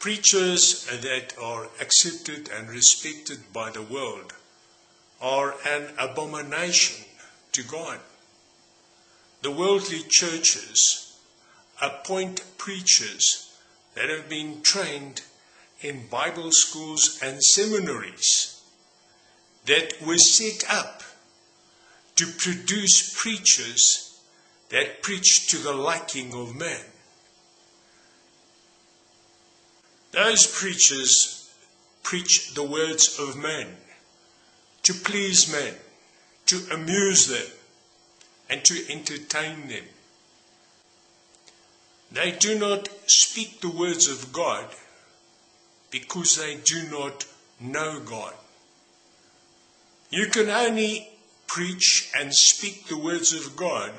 Preachers that are accepted and respected by the world are an abomination to God. The worldly churches appoint preachers that have been trained in Bible schools and seminaries that were set up to produce preachers that preach to the liking of man. Those preachers preach the words of men to please men, to amuse them, and to entertain them. They do not speak the words of God because they do not know God. You can only preach and speak the words of God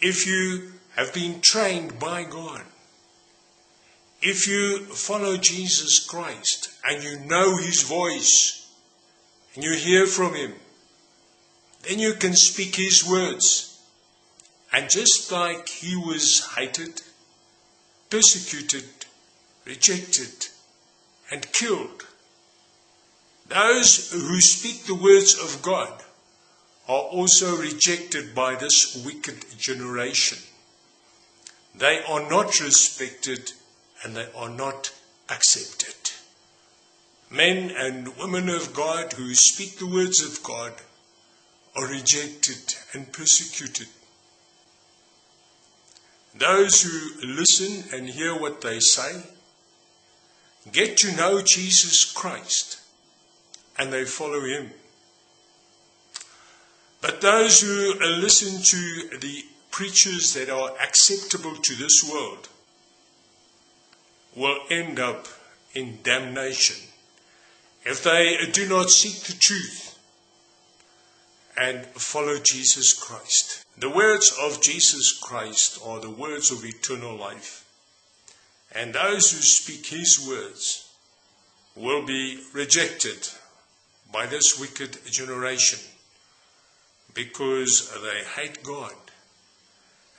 if you have been trained by God. If you follow Jesus Christ and you know his voice and you hear from him, then you can speak his words. And just like he was hated, persecuted, rejected, and killed, those who speak the words of God are also rejected by this wicked generation. They are not respected and they are not accepted. Men and women of God who speak the words of God are rejected and persecuted. Those who listen and hear what they say get to know Jesus Christ and they follow him. But those who listen to the preachers that are acceptable to this world will end up in damnation if they do not seek the truth and follow Jesus Christ. The words of Jesus Christ are the words of eternal life. And those who speak his words will be rejected by this wicked generation because they hate God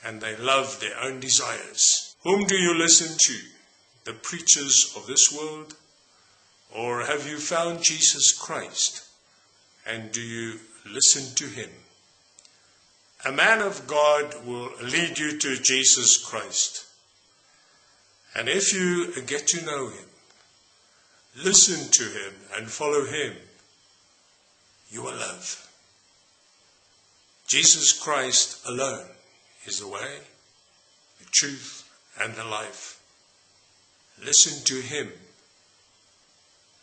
and they love their own desires. Whom do you listen to? The preachers of this world? Or have you found Jesus Christ and do you listen to him? A man of God will lead you to Jesus Christ. And if you get to know him, listen to him and follow him, you will love. Jesus Christ alone is the way, the truth, and the life. Listen to him,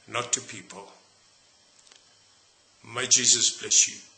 not to people. May Jesus bless you.